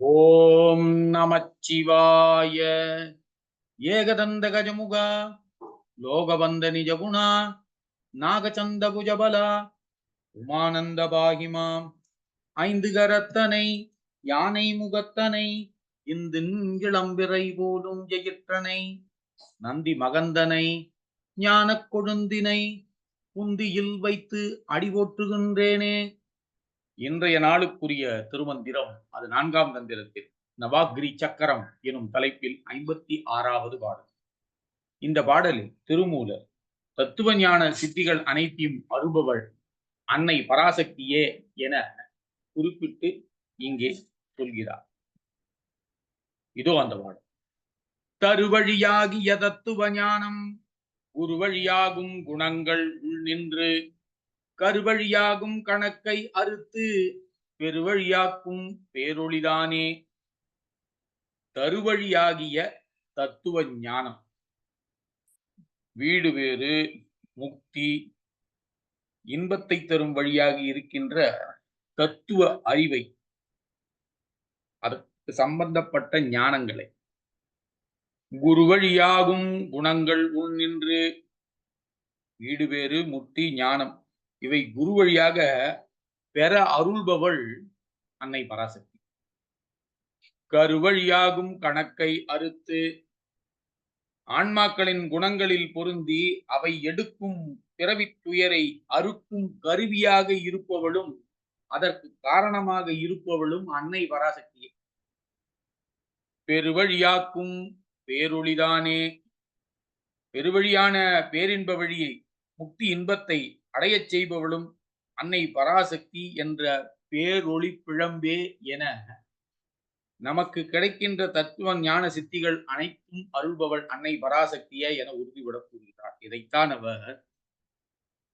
ஓம் நமச்சிவாய. ஏகதந்த கஜமுகா லோகவந்த நிஜகுணா நாகச்சந்த புஜபலா உமானந்த பாகிமாம் ஐந்து கரத்தனை யானை முகத்தனை இந்து இளம்பிறை போலும் ஜெயிற்றனை நந்தி மகந்தனை ஞானக் கொழுந்தினை புந்தியில் வைத்து அடி போற்றுகின்றேனே இன்றைய நாளுக்குரிய திருமந்திரம் அது நான்காம் தந்திரத்தில் நவாகிரி சக்கரம் எனும் தலைப்பில் ஐம்பத்தி ஆறாவது பாடல். இந்த பாடலில் திருமூலர் தத்துவ ஞான சித்திகள் அனைத்தையும் அருபவள் அன்னை பராசக்தியே என குறிப்பிட்டு இங்கே சொல்கிறார். இதோ அந்த பாடல். தருவழியாகிய தத்துவ ஞானம் உருவழியாகும் குணங்கள் உள் நின்று கருவழியாகும் கணக்கை அறுத்து பெருவழியாக்கும் பேரொழிதானே. தருவழியாகிய தத்துவ ஞானம். வீடு வேறு முக்தி இன்பத்தை தரும் வழியாகி இருக்கின்ற தத்துவ அறிவை அதற்கு சம்பந்தப்பட்ட ஞானங்களை. குரு வழியாகும் குணங்கள் உள் நின்று வீடு வேறு முக்தி ஞானம். இவை குரு வழியாக பெற அருள்பவள் அன்னை பராசக்தி. கருவழியாகும் கணக்கை அறுத்து ஆன்மாக்களின் குணங்களில் பொருந்தி அவை எடுக்கும் பிறவி துயரை அறுக்கும் கருவியாக இருப்பவளும் அதற்கு காரணமாக இருப்பவளும் அன்னை பராசக்தியே. பெருவழியாக்கும் பேரொளிதானே. பெருவழியான பேரின்ப வழியை முக்தி இன்பத்தை அடையச் செய்பவளும் அன்னை பராசக்தி என்ற பேரொளி பிழம்பே என நமக்கு கிடைக்கின்ற தத்துவ ஞான சித்திகள் அனைத்தும் அருள்பவள் அன்னை பராசக்தியே என உறுதிவிடக் கூறுகிறார். இதைத்தான் அவர்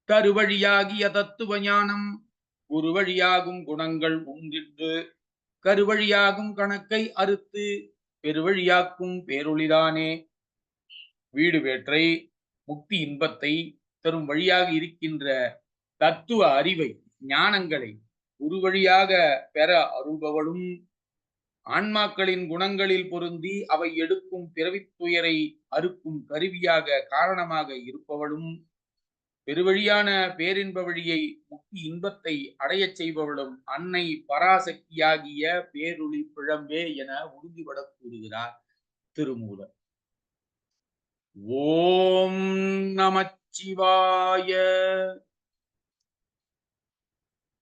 தருவழியாகிய தத்துவ ஞானம் குருவழியாகும் குணங்கள் உண்டின்று கருவழியாகும் கணக்கை அறுத்து பெருவழியாக்கும் பேரொளிதானே. வீடு வேற்றை முக்தி இன்பத்தை தரும் வழியாக இருக்கின்ற தத்துவ அறிவை ஞானங்களை ஒரு வழியாக பெற அருள்பவளும். ஆன்மாக்களின் குணங்களில் பொருந்தி அவை எடுக்கும் பிறவித்துயரை அறுக்கும் கருவியாக காரணமாக இருப்பவளும். பெருவழியான பேரின்ப வழியை முக்தி இன்பத்தை அடையச் செய்பவளும் அன்னை பராசக்தியாகிய பேருளி பிழம்பே என உறுதிபடக் கூறுகிறார் திருமூலர். ஓம் நமச்சிவாய